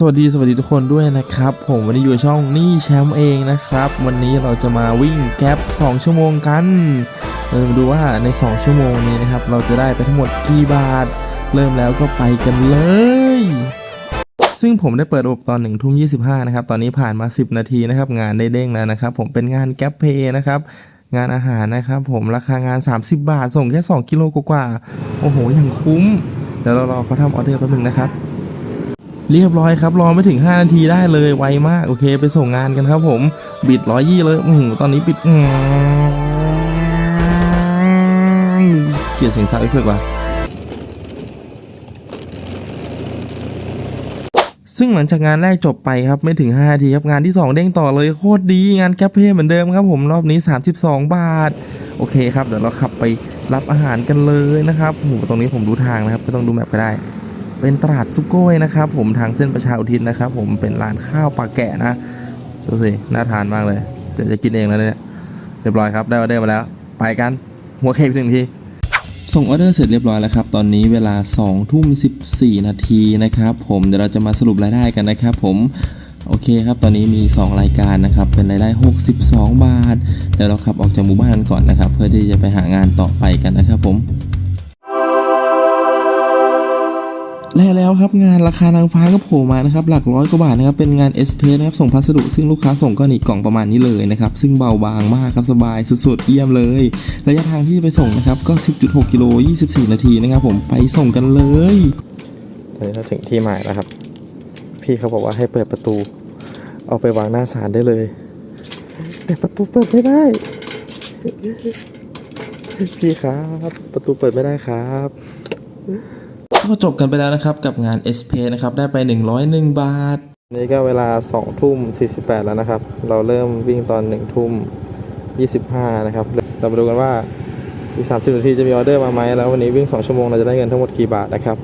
สวัสดีสวัสดีทุกคนด้วยนะครับ ผมวันนี้อยู่ช่องนี่แชมป์เองนะครับ วันนี้เราจะมาวิ่งแก๊ป2ชั่วโมงกันเราจะมาดูว่าใน 2 ชั่วโมงนี้นะครับ เราจะได้ไปทั้งหมดกี่บาท เริ่มแล้วก็ไปกันเลย ซึ่งผมได้เปิดระบบตอน1ทุ่ม25 นะครับ ตอนนี้ผ่านมา 10 นาทีนะครับ งานได้เด้งแล้วนะครับ ผมเป็นงานแก๊ปเพย์นะครับ งานอาหารนะครับ ผมราคางาน 30 บาท ส่งแค่ 2 กิโลกว่าโอ้โหอย่างคุ้มเดี๋ยวเรารอเขาทำออเดอร์แป๊บนึงนะครับ เรียบร้อยครับรอไม่ถึง 5 นาทีได้เลยไวมาก โอเค ไปส่งงานกันครับผม บิดร้อยยี่เลยอือตอนนี้บิดเกียดเสียงซาวด์เอฟเฟกต์ว่ะซึ่งหลังจากงานแรกจบไปครับไม่ถึง 5 นาทีครับงานที่ 2 เด้งต่อเลยโคตรดีงานแคปเพเหมือนเดิมครับผมรอบนี้ 32 บาท โอเคครับ เดี๋ยวเราขับไปรับอาหารกันเลยนะครับโหตรงนี้ผมรู้ทางนะครับไม่ต้องดูแมปก็ได้ เป็นตลาดซุกโก้ยนะครับ ผมทางเส้นประชาอุทิศนะครับ ผมเป็นร้านข้าวปลาแกะนะดูสิน่าทานมากเลยจะจะกินเองแล้วเนี่ยเรียบร้อยครับได้ออเดอร์มาแล้ว ไปกัน หัวเค้กหนึ่งทีส่งออเดอร์เสร็จเรียบร้อยแล้วครับตอนนี้เวลา2ทุ่ม14 นาทีนะครับผมเดี๋ยวเราจะมาสรุปรายได้กันนะครับผมโอเคครับ ตอนนี้มี 2 รายการนะครับ เป็นรายได้ 62 บาท เดี๋ยวเราขับออกจากหมู่บ้านกันก่อนนะครับ เพื่อที่จะไปหางานต่อไปกันนะครับผม และแล้วครับงานราคานางฟ้าก็โผล่มานะครับหลักร้อยกว่าบาทนะครับเป็นงานเอสเพนะครับส่งพัสดุซึ่งลูกค้าส่งก็นี่กล่องประมาณนี้เลยนะครับซึ่งเบาบางมากครับสบายสุดๆเยี่ยมเลย ระยะทางที่ไปส่งนะครับก็ 10.6กิโล24 นาทีนะครับผมไปส่งกันเลยตอนนี้เราถึงที่หมายแล้วครับ พี่เขาบอกว่าให้เปิดประตู เอาไปวางหน้าศาลได้เลยแต่ประตูเปิดไม่ได้ พี่ครับ ประตูเปิดไม่ได้ครับ ก็จบกันไปแล้วนะครับกับงาน s p นะครับได้ไป 101 บาท นี่ก็เวลา2ทุ่ม48 แล้วนะครับ เราเริ่มวิ่งตอน1ทุ่ม25 นะครับ เรามาดูกันว่าอีก 30 นาทีจะมีออเดอร์มาไหมแล้ววันนี้วิ่ง 2 ชั่วโมงเราจะได้เงินทั้งหมดกี่บาทนะครับ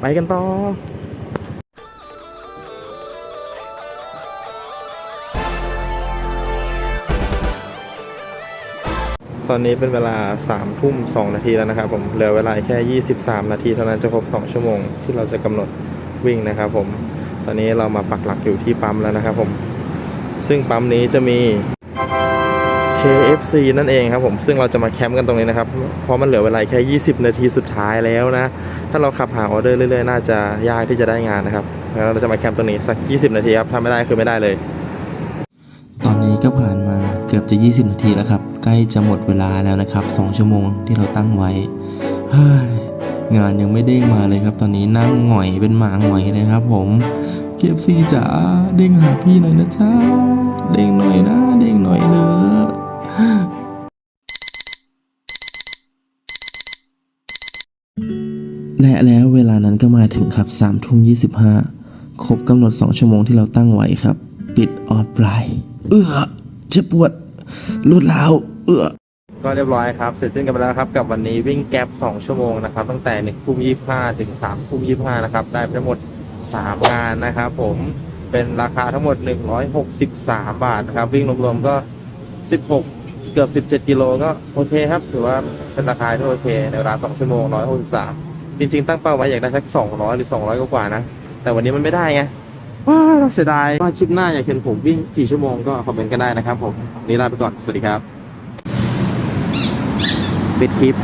ไปกันต่อ ตอนนี้เป็นเวลา3ทุ่ม2นาทีแล้วนะครับผมเหลือเวลาแค่ 23 นาทีเท่านั้นจะครบ 2 ชั่วโมงที่เราจะกำหนดวิ่งนะครับผมตอนนี้เรามาปักหลักอยู่ที่ปั๊มแล้วนะครับผมซึ่งปั๊มนี้จะมี KFC นั่นเองครับผมซึ่งเราจะมาแคมป์กันตรงนี้นะครับเพราะมันเหลือเวลาแค่ 20 นาทีสุดท้ายแล้วนะ ถ้าเราขับหาออเดอร์เรื่อยๆ น่าจะยากที่จะได้งานนะครับแล้วเราจะมาแคมป์ตรงนี้สัก 20 นาทีครับถ้าไม่ได้คือไม่ได้เลย ก็ผ่านมาเกือบจะ 20 นาทีแล้วครับ ใกล้จะหมดเวลาแล้วนะครับ 2 ชั่วโมงที่เราตั้งไว้งานยังไม่เด้งมาเลยครับ ตอนนี้นั่งหงอยเป็นหมาหงอยเลยครับ ผมเคฟซีจ๋าเด้งหาพี่หน่อยนะจ๊ะเด้งหน่อยนะ เด้งหน่อยเนอะและแล้วเวลานั้นก็มาถึงครับ3ทุ่ม25ครบกำหนด 2 ชั่วโมงที่เราตั้งไว้ครับ ปิดออดไลน์ เอื้อเจ็บปวดรุดแล้วเอื้อก็เรียบร้อยครับเสร็จสิ้นกันไปแล้วครับกับวันนี้วิ่งแก๊ป2ชั่วโมงนะครับตั้งแต่1ทุ่ม25ถึง3ทุ่ม25นะครับได้ไปทั้งหมด 3 งานนะครับผมเป็นราคาทั้งหมด 163 บาทครับ วิ่งรวมๆก็ 16 เกือบ 17 กิโลก็โอเคครับ ถือว่าเป็นราคาที่โอเค ในเวลา 2 ชั่วโมง 163 จริงๆ ตั้งเป้าไว้อยากได้สัก 200 หรือ 200 กว่าๆนะ แต่วันนี้มันไม่ได้ไง เสียดายว่าคลิปหน้าอยากเห็นผมวิ่งกี่ชั่วโมงก็คอมเมนต์กันได้นะครับผมนี่ลาไปก่อน สวัสดีครับปิดคลิป